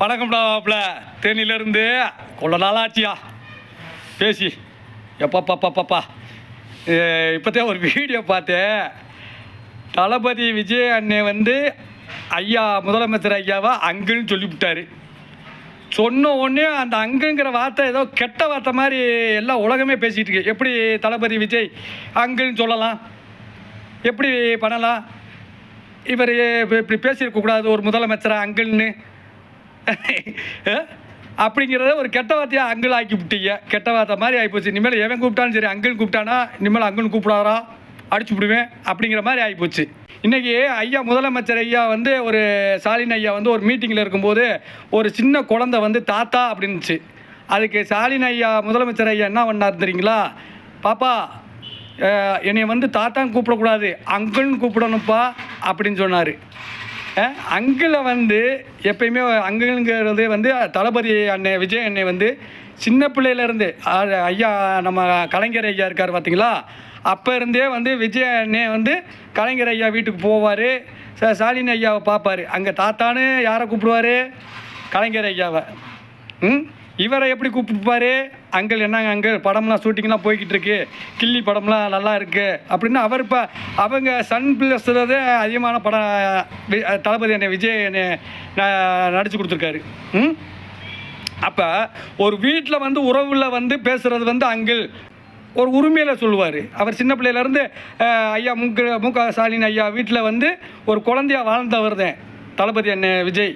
வணக்கம்டா மாப்பிள்ள தேனியிலேருந்து கொள்ள நாளாச்சியா பேசி. எப்பாப்பாப்பாப்பாப்பா இப்போதான் ஒரு வீடியோ பார்த்தேன். தளபதி விஜய் அண்ணே வந்து ஐயா முதலமைச்சர் ஐயாவா அங்குன்னு சொல்லிவிட்டார். சொன்ன உடனே அந்த அங்குங்கிற வார்த்தை ஏதோ கெட்ட வார்த்தை மாதிரி எல்லா உலகமே பேசிகிட்டு இருக்கு. எப்படி தளபதி விஜய் அங்குன்னு சொல்லலாம்? எப்படி பண்ணலாம்? இவர் இப்படி பேசியிருக்கக்கூடாது ஒரு முதலமைச்சரா அங்குன்னு? அப்படிங்கிறத ஒரு கெட்ட வார்த்தையாக அங்கிள் ஆக்கி விட்டீங்க. கெட்ட வார்த்தை மாதிரி ஆகிப்போச்சு இனிமேல் எவன் கூப்பிட்டாலும் சரி அங்கிள் கூப்பிட்டானா இனிமேல் அங்கிள் கூப்பிடாரா அடிச்சு விடுவேன் அப்படிங்கிற மாதிரி ஆகிப்போச்சு இன்றைக்கி ஐயா முதலமைச்சர் ஐயா வந்து ஒரு ஸ்டாலின் ஐயா வந்து ஒரு மீட்டிங்கில் இருக்கும்போது ஒரு சின்ன குழந்தை வந்து தாத்தா அப்படின்னுச்சு. அதுக்கு ஸ்டாலின் ஐயா முதலமைச்சர் ஐயா என்ன பண்ணார் தெரியுங்களா? பாப்பா என்னை வந்து தாத்தான்னு கூப்பிடக்கூடாது அங்கிள்னு கூப்பிடணும்ப்பா அப்படின்னு சொன்னார். அங்கில் வந்து எப்பயுமே அங்குங்கிறது வந்து தளபதி அண்ணன் விஜய் அண்ணன் வந்து சின்ன பிள்ளையிலேருந்து ஐயா நம்ம கலைஞர் ஐயா இருக்கார் பார்த்தீங்களா அப்போ இருந்தே வந்து விஜய் அண்ணே வந்து கலைஞர் ஐயா வீட்டுக்கு போவார் ஸ்டாலின் ஐயாவை பார்ப்பாரு. அங்கே தாத்தான்னு யாரை கூப்பிடுவார்? கலைஞர் ஐயாவை. ம்? இவரை எப்படி கூப்பிட்டுப்பாரு? அங்கிள் என்னங்க அங்கிள்? படம்லாம் ஷூட்டிங்லாம் போய்கிட்டு இருக்கு கில்லி படம்லாம் நல்லா இருக்கு. அப்படின்னு அவர் இப்போ அவங்க சன் பிளஸில் அதிகமான படம் தளபதி என்னை விஜய் என்ன நடிச்சு கொடுத்துருக்காரு. ம்? அப்போ ஒரு வீட்டில் வந்து உறவில் வந்து பேசுகிறது வந்து அங்கிள். ஒரு உரிமையில் சொல்லுவார். அவர் சின்ன பிள்ளையிலேருந்து ஐயா முக மு க ஸ்டாலின் ஐயா வீட்டில் வந்து ஒரு குழந்தையா வாழ்ந்தவர் தான் தளபதி அண்ணன் விஜய்.